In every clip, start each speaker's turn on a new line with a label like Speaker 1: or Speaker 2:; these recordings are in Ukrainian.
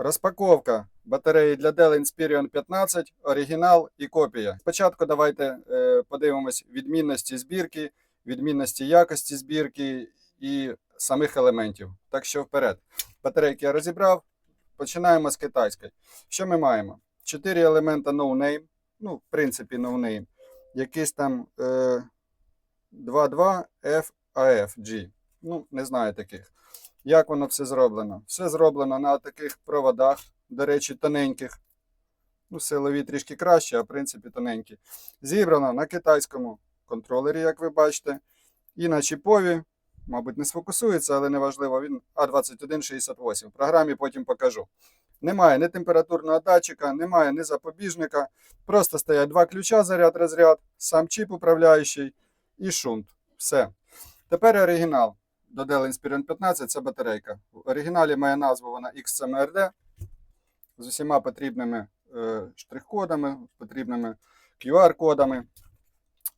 Speaker 1: Розпаковка батареї для Dell Inspiron 15, оригінал і копія. Спочатку давайте е, подивимось відмінності збірки, відмінності якості збірки і самих елементів. Так що вперед. Батарейки я розібрав. Починаємо з китайської. Що ми маємо? Чотири елемента no name, ну, в принципі, no name. Якийсь там е, 22 FAFG. Ну, не знаю таких. Як воно все зроблено? Все зроблено на таких проводах, до речі, тоненьких. Ну, силові трішки краще, а в принципі тоненькі. Зібрано на китайському контролері, як ви бачите. І на чіпові, мабуть, не сфокусується, але неважливо, він А2168. В програмі потім покажу. Немає ні температурного датчика, немає ні запобіжника. Просто стоять два ключа заряд-розряд, сам чіп управляючий і шунт. Все. Тепер оригінал до Dell Inspiron 15 це батарейка. В оригіналі має назву вона XMRD з усіма потрібними е, штрих-кодами, потрібними QR-кодами.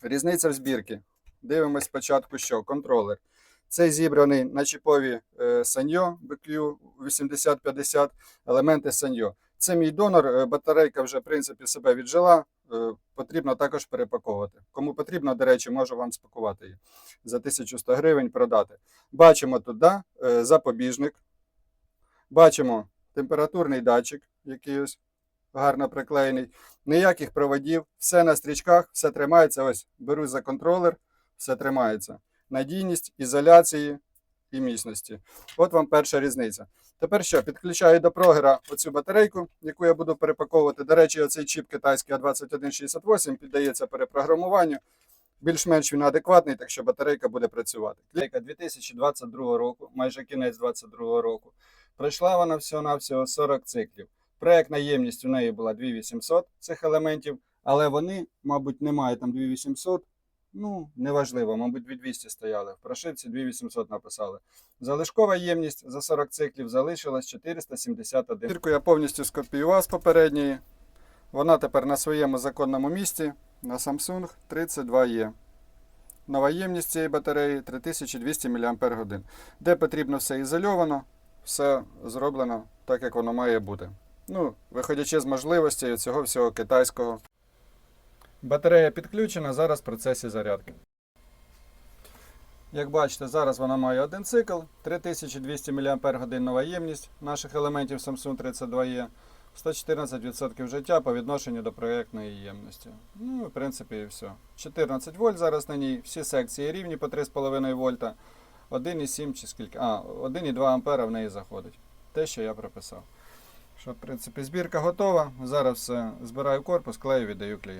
Speaker 1: Різниця в збірці. Дивимось спочатку, що контролер. Цей зібраний на чіпові е, Sanyo BQ 8050 елементи Sanyo. Це мій донор, е, батарейка вже в принципі себе віджила. Е, Потрібно також перепаковувати. Кому потрібно, до речі, можу вам спакувати її за 1100 гривень продати. Бачимо тут да, е, запобіжник. Бачимо температурний датчик, який ось гарно приклеєний. Ніяких проводів, все на стрічках, все тримається. Ось беру за контролер, все тримається. Надійність, ізоляції і міцності. От вам перша різниця. Тепер що? Підключаю до прогера оцю батарейку, яку я буду перепаковувати. До речі, оцей чіп китайський А2168 піддається перепрограмуванню. Більш-менш він адекватний, так що батарейка буде працювати. Батарейка 2022 року, майже кінець 2022 року. Пройшла вона всього-навсього 40 циклів. Проєктна ємність у неї була 2800 цих елементів, але вони, мабуть, не мають там 2800. Ну, неважливо, мабуть, 2200 стояли. В прошивці 2800 написали. Залишкова ємність за 40 циклів залишилась 471. Бірку я повністю скопіював з попередньої. Вона тепер на своєму законному місці на Samsung 32E. Нова ємність цієї батареї 3200 мАч. Де потрібно все ізольовано, все зроблено так, як воно має бути. Ну, виходячи з можливостей цього всього китайського. Батарея підключена, зараз в процесі зарядки. Як бачите, зараз вона має один цикл, 3200 мАч ємність наших елементів Samsung 32E, 114% життя по відношенню до проєктної ємності. Ну, в принципі, і все. 14 вольт зараз на ній, всі секції рівні по 3,5 вольта. 1,7 чи скільки. А, 1,2 ампера в неї заходить. Те, що я прописав. Що, в принципі, збірка готова. Зараз збираю корпус, клею, віддаю клієнту.